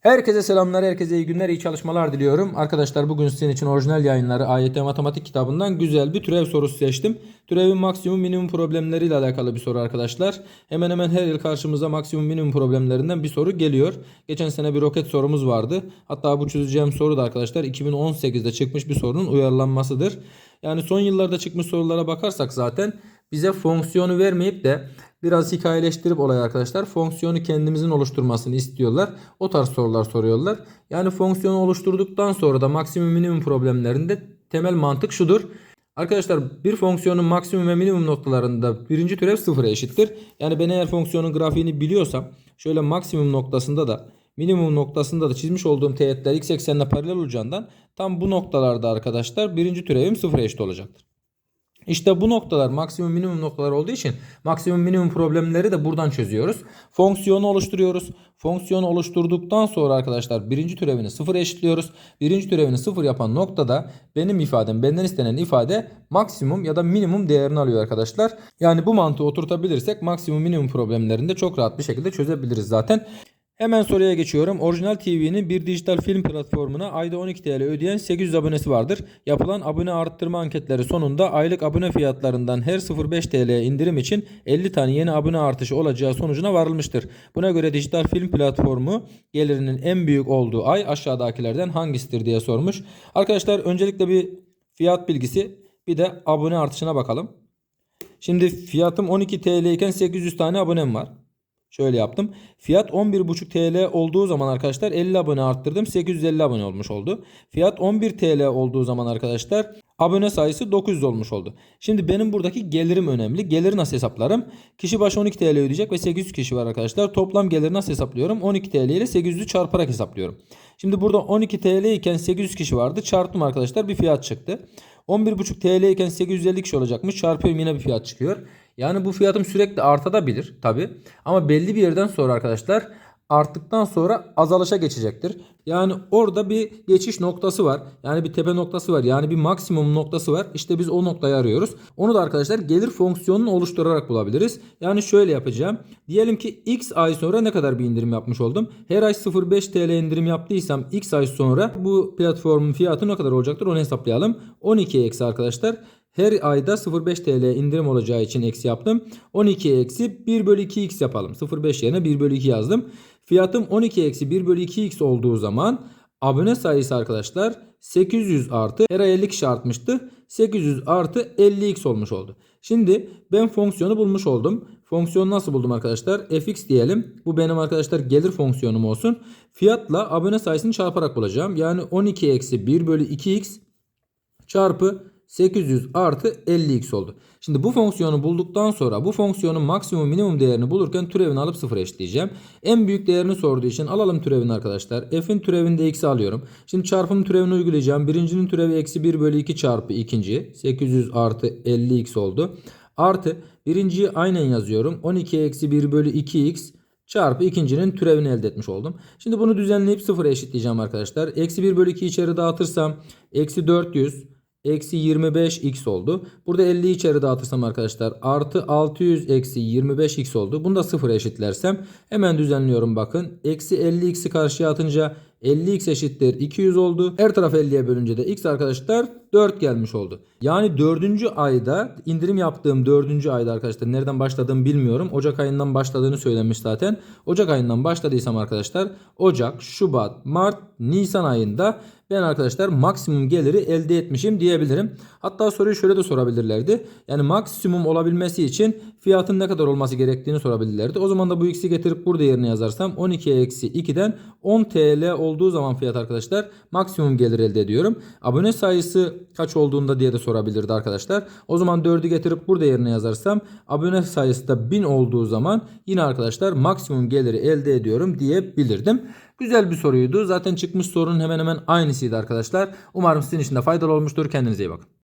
Herkese selamlar, herkese iyi günler, iyi çalışmalar diliyorum. Arkadaşlar bugün sizin için orijinal yayınları AYT Matematik kitabından güzel bir türev sorusu seçtim. Türevin maksimum minimum problemleriyle alakalı bir soru arkadaşlar. Hemen hemen her yıl karşımıza maksimum minimum problemlerinden bir soru geliyor. Geçen sene bir roket sorumuz vardı. Hatta bu çözeceğim soru da arkadaşlar 2018'de çıkmış bir sorunun uyarlanmasıdır. Yani son yıllarda çıkmış sorulara bakarsak zaten bize fonksiyonu vermeyip de biraz hikayeleştirip olay arkadaşlar fonksiyonu kendimizin oluşturmasını istiyorlar. O tarz sorular soruyorlar. Yani fonksiyonu oluşturduktan sonra da maksimum minimum problemlerinde temel mantık şudur. Arkadaşlar bir fonksiyonun maksimum ve minimum noktalarında birinci türev sıfıra eşittir. Yani ben eğer fonksiyonun grafiğini biliyorsam şöyle maksimum noktasında da minimum noktasında da çizmiş olduğum teğetler x eksenine paralel olacağından tam bu noktalarda arkadaşlar birinci türevim sıfıra eşit olacaktır. İşte bu noktalar maksimum minimum noktalar olduğu için maksimum minimum problemleri de buradan çözüyoruz. Fonksiyonu oluşturuyoruz. Fonksiyonu oluşturduktan sonra arkadaşlar birinci türevini sıfır eşitliyoruz. Birinci türevini sıfır yapan noktada benim ifadem benden istenen ifade maksimum ya da minimum değerini alıyor arkadaşlar. Yani bu mantığı oturtabilirsek maksimum minimum problemlerinde çok rahat bir şekilde çözebiliriz zaten. Hemen soruya geçiyorum. Orijinal TV'nin bir dijital film platformuna ayda 12 TL ödeyen 800 abonesi vardır. Yapılan abone arttırma anketleri sonunda aylık abone fiyatlarından her 0.5 TL indirim için 50 tane yeni abone artışı olacağı sonucuna varılmıştır. Buna göre dijital film platformu gelirinin en büyük olduğu ay aşağıdakilerden hangisidir diye sormuş. Arkadaşlar öncelikle bir fiyat bilgisi bir de abone artışına bakalım. Şimdi fiyatım 12 TL iken 800 tane abonem var. Şöyle yaptım. Fiyat 11,5 TL olduğu zaman arkadaşlar 50 abone arttırdım. 850 abone olmuş oldu. Fiyat 11 TL olduğu zaman arkadaşlar abone sayısı 900 olmuş oldu. Şimdi benim buradaki gelirim önemli. Geliri nasıl hesaplarım? Kişi başı 12 TL ödeyecek ve 800 kişi var arkadaşlar. Toplam geliri nasıl hesaplıyorum? 12 TL ile 800'ü çarparak hesaplıyorum. Şimdi burada 12 TL iken 800 kişi vardı. Çarptım arkadaşlar bir fiyat çıktı. 11,5 TL iken 850 kişi olacakmış. Çarpıyorum yine bir fiyat çıkıyor. Yani bu fiyatım sürekli artabilir tabi. Ama belli bir yerden sonra arkadaşlar arttıktan sonra azalışa geçecektir. Yani orada bir geçiş noktası var. Yani bir tepe noktası var. Yani bir maksimum noktası var. İşte biz o noktayı arıyoruz. Onu da arkadaşlar gelir fonksiyonunu oluşturarak bulabiliriz. Yani şöyle yapacağım. Diyelim ki x ay sonra ne kadar bir indirim yapmış oldum. Her ay 0.5 TL indirim yaptıysam x ay sonra bu platformun fiyatı ne kadar olacaktır onu hesaplayalım. 12 eksi arkadaşlar. Her ayda 0.5 TL indirim olacağı için eksi yaptım. 12 eksi 1 bölü 2x yapalım. 0.5 yerine 1 bölü 2 yazdım. Fiyatım 12 eksi 1 bölü 2x olduğu zaman abone sayısı arkadaşlar 800 artı her ay 50 kişi artmıştı. 800 artı 50x olmuş oldu. Şimdi ben fonksiyonu bulmuş oldum. Fonksiyonu nasıl buldum arkadaşlar? fx diyelim. Bu benim arkadaşlar gelir fonksiyonum olsun. Fiyatla abone sayısını çarparak bulacağım. Yani 12 eksi 1 bölü 2x çarpı 800 artı 50x oldu. Şimdi bu fonksiyonu bulduktan sonra bu fonksiyonun maksimum minimum değerini bulurken türevini alıp sıfır eşitleyeceğim. En büyük değerini sorduğu için alalım türevini arkadaşlar. F'in türevinde x'i alıyorum. Şimdi çarpım türevini uygulayacağım. Birincinin türevi eksi 1 bölü 2 çarpı ikinci. 800 artı 50x oldu. Artı birinciyi aynen yazıyorum. 12 eksi 1 bölü 2x çarpı ikincinin türevini elde etmiş oldum. Şimdi bunu düzenleyip sıfıra eşitleyeceğim arkadaşlar. Eksi 1 bölü 2 içeri dağıtırsam eksi 400 eksi 25x oldu. Burada 50 içeri dağıtırsam arkadaşlar artı 600 eksi 25x oldu. Bunu da sıfıra eşitlersem hemen düzenliyorum bakın. Eksi 50x'i karşıya atınca 50x eşittir 200 oldu. Her taraf 50'ye bölünce de x arkadaşlar 4 gelmiş oldu. Yani 4. ayda indirim yaptığım 4. ayda arkadaşlar nereden başladığımı bilmiyorum. Ocak ayından başladığını söylemiş zaten. Ocak ayından başladıysam arkadaşlar Ocak, Şubat, Mart, Nisan ayında ben arkadaşlar maksimum geliri elde etmişim diyebilirim. Hatta soruyu şöyle de sorabilirlerdi. Yani maksimum olabilmesi için fiyatın ne kadar olması gerektiğini sorabilirlerdi. O zaman da bu x'i getirip burada yerine yazarsam 12 eksi 2'den 10 TL olduğu zaman fiyat arkadaşlar maksimum gelir elde ediyorum. Abone sayısı kaç olduğunda diye de sorabilirdi arkadaşlar. O zaman 4'ü getirip burada yerine yazarsam abone sayısı da 1000 olduğu zaman yine arkadaşlar maksimum geliri elde ediyorum diyebilirdim. Güzel bir soruydu. Zaten çıkmış sorunun hemen hemen aynısıydı arkadaşlar. Umarım sizin için de faydalı olmuştur. Kendinize iyi bakın.